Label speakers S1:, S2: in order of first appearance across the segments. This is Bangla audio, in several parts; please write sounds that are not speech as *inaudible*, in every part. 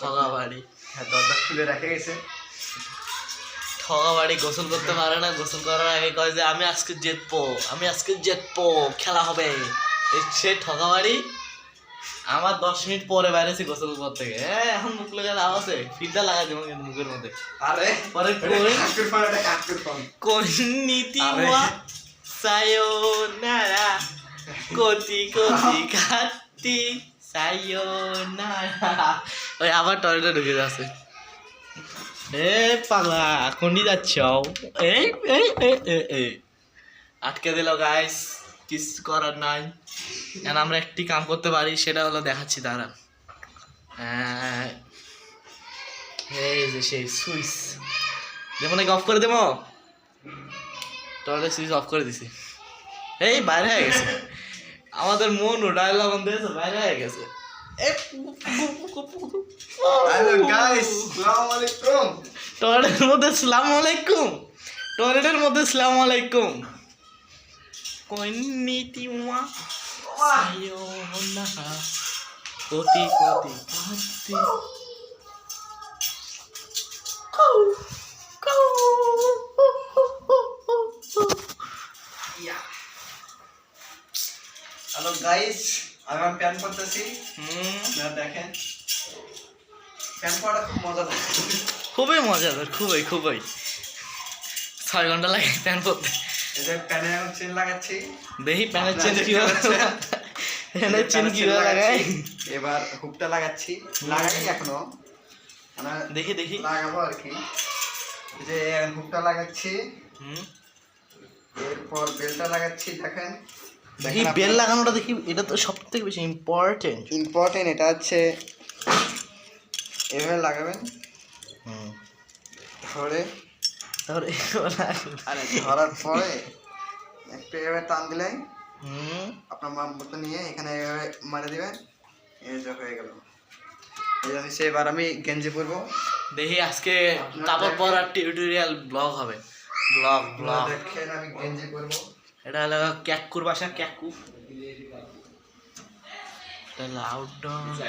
S1: ঠগা বাড়ি
S2: হ্যাঁ দরজা খুলে রেখে গেছে।
S1: ঠগা বাড়ি গোসল করতে পারে না গোসল করার আগে কয় যে আমি আজকে জিতবো আমি আজকে জিতবো খেলা হবে। সে ঠগা বাড়ি আমার দশ মিনিট পরে বাইরেছি গোসল করতে থেকে হ্যাঁ এখন মুখ লেগে লাভ আছে। ফিল্টার লাগাই দেবো কিন্তু মুখের মধ্যে।
S2: আরে
S1: পরে
S2: phone
S1: Konnichiwa sayonara crore crore *laughs* কাটি। *laughs* ওই আবার টয়লেটে ঢুকে যাচ্ছে। এ পাগলা কোনি যাচ্ছ এই এই এই আটকে দিল গাইস কিছু করার নাই। এখন আমরা একটি কাম করতে পারি, সেটা হলো দেখাচ্ছি তারা এই যে সেই সুইচ। দেবো নাকি অফ করে দেবো? টয়লেট সুইচ অফ করে দিছি। এই, বাইরে হয়ে গেছে। আমাদের মন ও ডায়লগ অন দিয়েছে বাইরে হয়ে গেছে।
S2: হ্যালো গাইস আলাইকুম।
S1: টয়লেটের মধ্যে সালাম আলাইকুম। টয়লেটের মধ্যে সালাম আলাইকুম। কন্নিটিওয়া সায়োনারা কোটি কোটি কাটি।
S2: গাইস আমি আমার প্যান করতেছি।
S1: হুম।
S2: দেখেন। প্যান করাটা খুব মজা
S1: খুবই মজাদার খুবই খুবই। ছয় ঘণ্টা লাগে প্যান করতে।
S2: প্যানে এখন চেন লাগাচ্ছি।
S1: দেখি প্যানের চেন? প্যানের চেন লাগাই
S2: এবার হুকটা লাগাচ্ছি। লাগাই এখনও।
S1: দেখি দেখি।
S2: লাগাবো আর কি। যে হুকটা লাগাচ্ছি।
S1: হুম।
S2: এরপর বেলটা লাগাচ্ছি দেখেন।
S1: দেখি বেল লাগানোটা দেখি এটা তো সব থেকে বেশি ইম্পর্টেন্ট
S2: ইম্পর্টেন্ট এটা হচ্ছে এভাবে লাগাবেন।
S1: হুম।
S2: ধরে। আরে ধরার পরে একটু এভাবে টান দিলে
S1: হুম।
S2: আপনার মাপ মতো নিয়ে এখানে এভাবে মারে দিবেন। এই যে হয়ে গেল। এই যে হচ্ছে এবার আমি গেঞ্জি পরবো।
S1: দেখি আজকে কাপড়
S2: দেখেন।
S1: পরার টিউটোরিয়াল ব্লগ হবে। ব্লগ ব্লগ
S2: দেখেন আমি গেঞ্জি পরবো।
S1: এটা হলো ক্যাকুর বাসা ক্যাকু এটা আউটডোর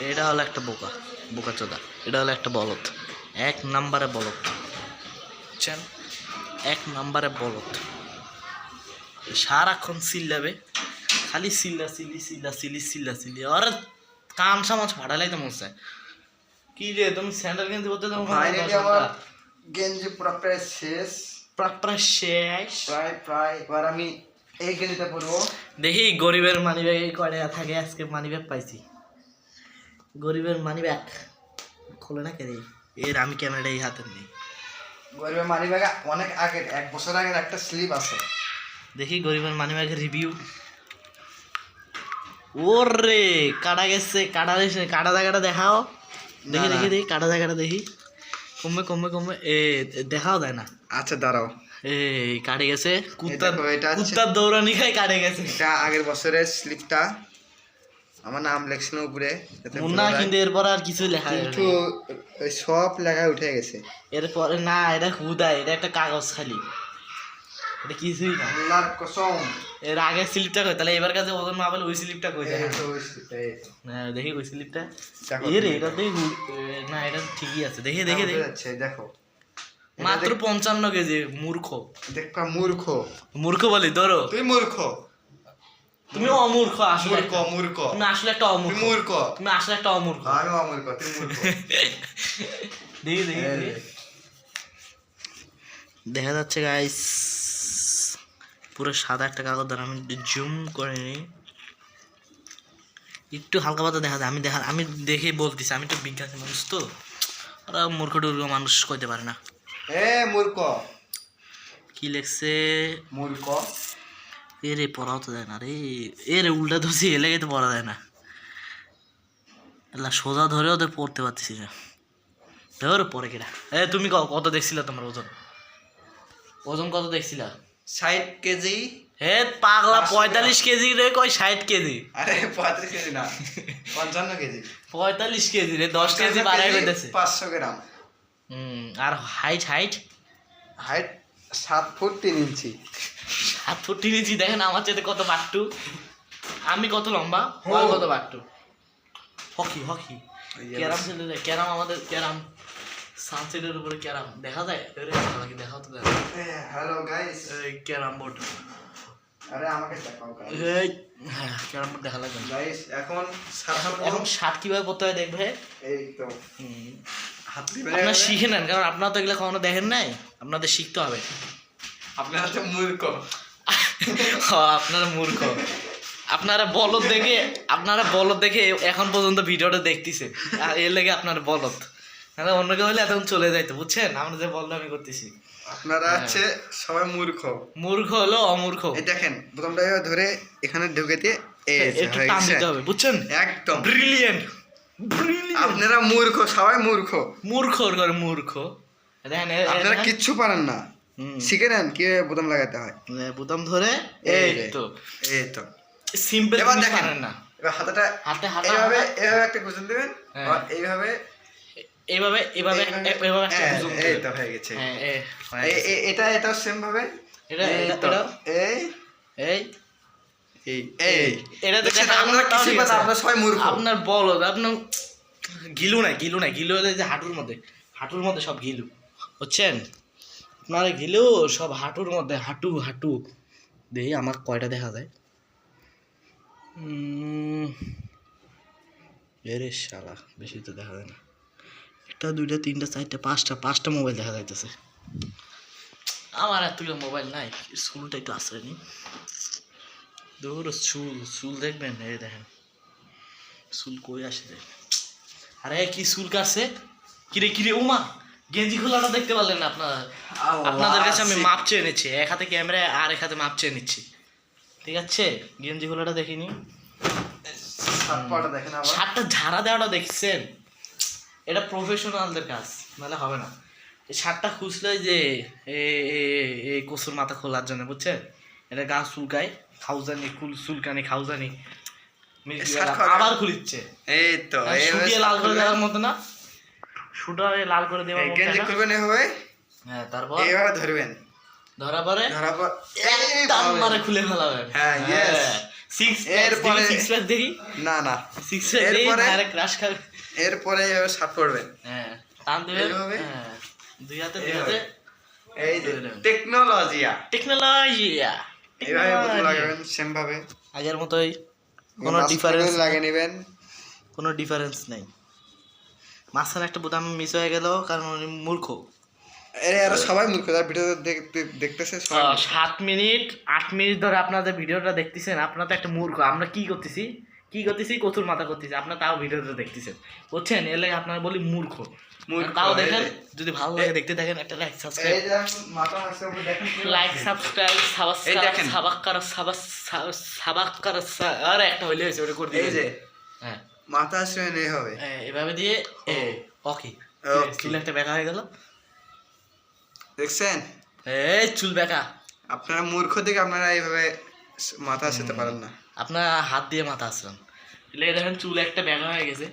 S1: এটা হলো একটা বোকা বোকা চোদা। এটা হলো একটা বলদ। এক নাম্বারে বলদ। বুঝছেন? এক নাম্বারে বলদ। সারাক্ষণ চিল্লাবে। খালি সিল্লা চিল্লি, চিল্লা চিল্লি চিল্লা, চিল্লি। আর কাম সামাজ ফাটালাই তো মনে হয়। কি রে তুমি স্যান্ডেল কিনতে বলতে তোমার
S2: ফাইনালি আমার গেঞ্জি পুরো প্রায় শেষ।
S1: প্রায় শেষ।
S2: প্রায় প্রায়। এবার আমি এই গেঞ্জিটা পরবো।
S1: দেখি গরিবের মানি ব্যাগে কয় টাকা থাকে আজকে মানি ব্যাগ পাইছি। গরিবের মানি ব্যাগ খোলে না কেন এর আমি ক্যামেরাটা এই হাতে নেই।
S2: গরিবের মানি ব্যাগে অনেক আগের এক বছর আগের একটা স্লিপ আছে।
S1: দেখি গরিবের মানি ব্যাগের রিভিউ ওরে কাটা গেছে কাটা গেছে কাটা জায়গাটা দেখাও। দেখি। দেখি দেখি কাটা জায়গাটা দেখি। কমবে কমবে কমবে এ দেখাও দেয় না।
S2: আচ্ছা দাঁড়াও।
S1: এই কাটে গেছে কুত্তার কুত্তার দৌড়ানি খাই কাটে গেছে।
S2: এটা আগের বছরের স্লিপটা আমার নাম লেখছিল উপরে
S1: মুন্না কিন্তু এরপর আর কিছু লেখা
S2: কিন্তু। সব লেখায় উঠে গেছে।
S1: এরপরে না এটা হুদাই এটা একটা কাগজ খালি। এটা কিছুই না?
S2: আল্লাহর কসম।
S1: এর আগে স্লিপটা কই? তাহলে এবার কাছে ওজন না ওই স্লিপটা কই
S2: ওই তো।
S1: হ্যাঁ দেখি ওই স্লিপটা।
S2: দেখো
S1: এ রে
S2: তুমি
S1: এটা না এটা ঠিকই আছে। দেখি দেখি দেখি।
S2: যাচ্ছে, দেখো।
S1: মাত্র পঞ্চান্ন কেজি মূর্খ।
S2: দেখবা মূর্খ।
S1: মূর্খ বলি ধরো।
S2: তুই মূর্খ।
S1: তুমি অমূর্খ আসলে।
S2: মূর্খ মূর্খ।
S1: তুমি আসলে একটা অমূর্খ।
S2: মূর্খ।
S1: তুমি আসলে একটা অমূর্খ।
S2: আমি অমূর্খ তুই মূর্খ। *laughs*
S1: দেখি দেখি। দেখা। যাচ্ছে গাইস পুরো সাদা একটা কাগজ দ্বারা আমি জুম করে নিই। একটু হালকা পাতা দেখা যায় আমি দেখা আমি দেখে বলতেছি আমি তো বিজ্ঞানী মানুষ তো। ওরা মূর্খ টুর্খ মানুষ কইতে পারে না।
S2: এ মূর্খ।
S1: কি লেখছে?
S2: মূর্খ।
S1: এ রে পড়াও তো যায় না রে। এ রে উল্টা ধরছি এ লেগে তো পড়া যায় না। এলা সোজা ধরেও তো পড়তে পারতেছি না। ধর পরে কিনা এ তুমি ক- কত দেখছিলা তোমার ওজন? ওজন কত দেখছিলা?
S2: ষাট কেজি।
S1: হে পাগলা পঁয়তাল্লিশ কেজি রে কয় ষাট কেজি?
S2: আরে পঁয়ত্রিশ কেজি না পঞ্চান্ন কেজি।
S1: পঁয়তাল্লিশ কেজি রে দশ কেজি বাড়াই করতেছে
S2: পাঁচশো গ্রাম।
S1: হুম আর হাইট হাইট?
S2: হাইট সাত ফুট তিন ইঞ্চি।
S1: সাত ফুট নিয়েছি দেখেন আমার চেয়ে কত বাট্টু। আমি কত লম্বা। কত বাট্টু। Hockey hockey. ক্যারাম খেলতে ক্যারাম আমাদের ক্যারাম। সানসেটের উপরে ক্যারাম দেখা যায়? আরে লাগে দেখাও তো দেখা।
S2: Hello guys
S1: carrom board.
S2: আরে আমাকে দেখাও গাইস
S1: হ্যাঁ ক্যারাম বোর্ড দেখা লাগবে।
S2: গাইস এখন
S1: এখন কীভাবে হয় দেখবে?
S2: এই তো।
S1: আপনারা শিখে নেন কারণ আপনারা তো এগুলো কখনো দেখেন নাই। আপনাদের শিখতে হবে।
S2: আপনার হাতে মূর্খ।
S1: আপনারা মূর্খ। আপনারা বলদ দেখে আপনারা বলদ দেখে এখন পর্যন্ত ভিডিওটা দেখতেছে। আর এর লেগে আপনার বলদ। নাহলে অন্য কেউ হলে এতক্ষণ চলে যাইতো বুঝছেন? আমরা যে বলদ আমি করতেছি।
S2: আপনারা হচ্ছে সবাই মূর্খ।
S1: মূর্খ হলো অমূর্খ।
S2: এই দেখেন প্রথমটা ধরে এখানে ঢুকে দিয়ে
S1: একটু টান দিতে হবে বুঝছেন?
S2: একদম।
S1: ব্রিলিয়েন্ট ব্রিলিয়েন্ট
S2: আপনারা মূর্খ সবাই মূর্খ।
S1: মূর্খ করে মূর্খ। দেখেন এ- এ
S2: আপনারা কিচ্ছু পারেন না। শিখে নেন কীভাবে বোতাম লাগাতে হয়।
S1: বোতাম ধরে
S2: এই
S1: তো।
S2: এই তো।
S1: সিম্পল
S2: এবার দেখেন।
S1: না।
S2: এবার হাতাটা
S1: হাতে হাতে
S2: এইভাবে এইভাবে একটা দিবেন
S1: হ্যাঁ।
S2: এইভাবে
S1: এইভাবে এইভাবে
S2: এইভাবে- হ্যাঁ,
S1: বুজুম
S2: এই তো হয়ে গেছে।
S1: হ্যাঁ হয়ে।
S2: এটা এটা সেম ভাবে
S1: এটা এটা
S2: এই?
S1: এই?
S2: এই এই।
S1: এটা দেখেন,
S2: আপনারা না, সবাই মূর্খ।
S1: আপনার গিলু নাই গিলু নাই গিলু যে হাঁটুর মধ্যে হাঁটুর মধ্যে সব গিলু। বুঝছেন? আপনার গিলু সব হাঁটুর মধ্যে হাঁটু হাঁটু। দেখি আমার কয়টা দেখা যায়। উম, এরে শালা বেশি তো দেখা যায় না। একটা দুইটা তিনটা চারটা পাঁচটা পাঁচটা মোবাইল দেখা যাইতেছে। আমার এতগুলো মোবাইল নাই স্কুলটা একটু আসলে নি দূর চুল চুল দেখবেন এই দেখেন। চুল কই আসে আরে কি চুল কাটছে কিরে কিরে ওমা গেঞ্জি খোলাটা দেখতে পারলেন না আপনারা? আপনাদের কাছে আমি মাপ চেয়ে নিচ্ছি এক হাতে ক্যামেরা আর এক হাতে মাপ চেয়ে নিচ্ছি। ঠিক আছে? গেঞ্জি খোলাটা দেখেন ঝাড়া দেওয়াটা দেখছেন? এটা প্রফেশনালদের কাজ নাহলে হবে না। শার্টটা খুঁজলে যে এই কসুর মাথা খোলার জন্য বুঝছেন? এটা গা চুলকায় খাউজানি কুল চুলকানি খাউজানি। আবার খুলিচ্ছে।
S2: এই তো
S1: শুকিয়ে লাল করে দেওয়ার মতো না। লাল করে দেওয়ার মতো
S2: গেঞ্জি
S1: না?
S2: করবেন এভাবে?
S1: হ্যাঁ তারপর?
S2: ধরবেন।
S1: ধরা পরে?
S2: ধরার পর
S1: এক টান মারে খুলে ফেলাবেন।
S2: হ্যাঁ, yes.
S1: সিক্স
S2: এরপরে-
S1: সিক্স প্যাক দেখি।
S2: না না।
S1: সিক্স প্যাক দেখি
S2: এরপরে-
S1: ডাইরেক্ট ক্রাশ খাবে
S2: এরপরে শার্ট পরবেন
S1: হ্যাঁ টান দেবেন? হ্যাঁ দুই হাতে দুই হাতে।
S2: এই যে
S1: নেবেন।
S2: টেকনোলজিয়া। এইভাবে লাগাবেন সেম ভাবে
S1: আগের মতোই কোনো ডিফারেন্স
S2: লাগিয়ে নেবেন।
S1: কোনো ডিফারেন্স নেই। মাঝখানে একটা বোতাম মিস হয়ে গেল কারণ উনি মূর্খ।
S2: এরে আর সবাই মূর্খ যারা ভিডিও দেখতে- দেখতেছে।
S1: সাত মিনিট আট মিনিট ধরে আপনাদের ভিডিওটা দেখতেছেন আপনারা তো একটা মূর্খ আমরা কি করতেছি? কি করতেছি? কচুর মাথা করতেছি। আপনার তাও ভিডিওটা দেখতেছেন। বুঝছেন? এর লাগে আপনারা বলি মূর্খ। তাও দেখেন যদি ভালো লাগে দেখতে দেখেন একটা লাইক সাবস্ক্রাইব লাইক সাবস্ক্রাইব সাবাক্কার সাবাক্কার আর একটা হইলে হয়েছে ওটা করে
S2: এই যে।
S1: দিবেন হ্যাঁ।
S2: মাথা হাসছে এই হবে।
S1: এভাবে দিয়ে ওকে। চুল একটা বেকা হয়ে গেল।
S2: দেখছেন?
S1: এই চুল বেকা।
S2: আপনারা মূর্খ দিকে আপনারা এইভাবে মাথা হাসতে পারেন না।
S1: আপনার হাত দিয়ে মাথা আসলাম এলে দেখেন চুল একটা বেকা হয়ে গেছে।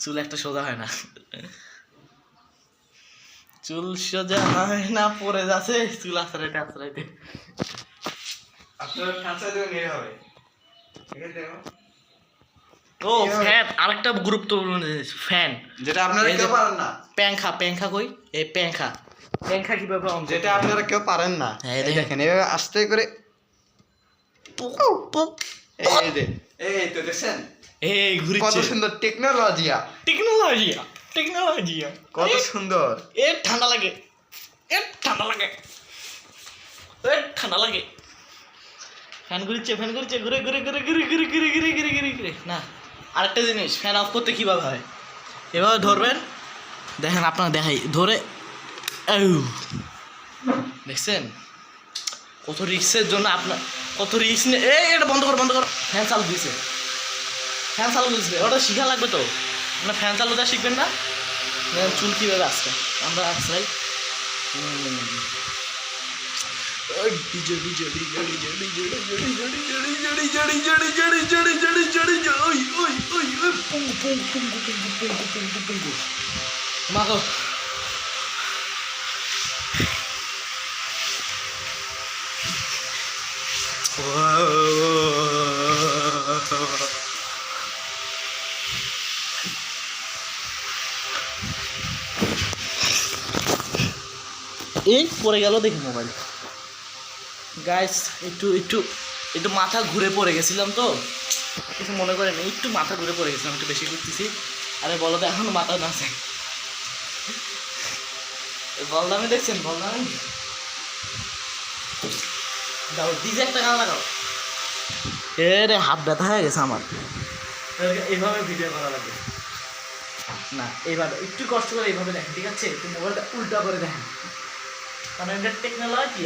S1: চুল একটা সোজা হয় না। চুল সোজা হয় না পরে যাচ্ছে। চুল
S2: আছে দেখো।
S1: ও। ফ্যান আরেকটা গুরুত্বপূর্ণ জিনিস ফ্যান।
S2: যেটা আপনারা
S1: এই যে-
S2: কেউ পারেন না।
S1: প্যাংখা প্যাংখা কই? এই প্যাংখা। প্যাংখা কীভাবে
S2: যেটা আপনারা কেউ পারেন না।
S1: হ্যাঁ, দেখেন।
S2: আস্তে করে। এই যে এই তো দেখছেন?
S1: এই
S2: কত সুন্দর টেকনোলজিয়া
S1: টেকনোলজি টেকনোলজি
S2: কত সুন্দর।
S1: এ ঠান্ডা লাগে এ ঠান্ডা লাগে এ ঠান্ডা লাগে। ফ্যান ঘুরছে ফ্যান ঘুরছে ঘুরে ঘুরে ঘুরে ঘুরে ঘুরে ঘুরে ঘুরে ঘুরে ঘুরে ঘুরে। না আরেকটা জিনিস ফ্যান অফ করতে কীভাবে হয়? এভাবে ধরবেন দেখেন আপনার দেখাই ধরে। দেখছেন? কত রিক্সের জন্য আপনার কত রিক্স নে এই এটা বন্ধ কর বন্ধ কর ফ্যান চালু দিয়েছে ফ্যান চালু দিয়েছে ওটা শিখা লাগবে তো আপনার ফ্যান চালু দেওয়া শিখবেন না চুল কীভাবে আসছে আমরা আসলাই ডিজে এই পড়ে গেল দেখি মোবাইল। গাইস একটু একটু একটু মাথা ঘুরে পড়ে গেছিলাম তো। কিছু মনে করেন একটু মাথা ঘুরে পড়ে গেছিলাম, একটু বেশি ঘুরতেছি। আরে বলো তো, এখন মাথা না আছে। বলদামি দেখছেন বলদামি দাও ডিজে একটা গান লাগাও। এ রে হাত ব্যথা হয়ে গেছে আমার। এইভাবে ভিডিও করা লাগবে না এইভাবে একটু কষ্ট করে এইভাবে দেখেন ঠিক আছে? একটু মোবাইলটা উল্টা করে দেখেন। কারণ এটা টেকনোলজি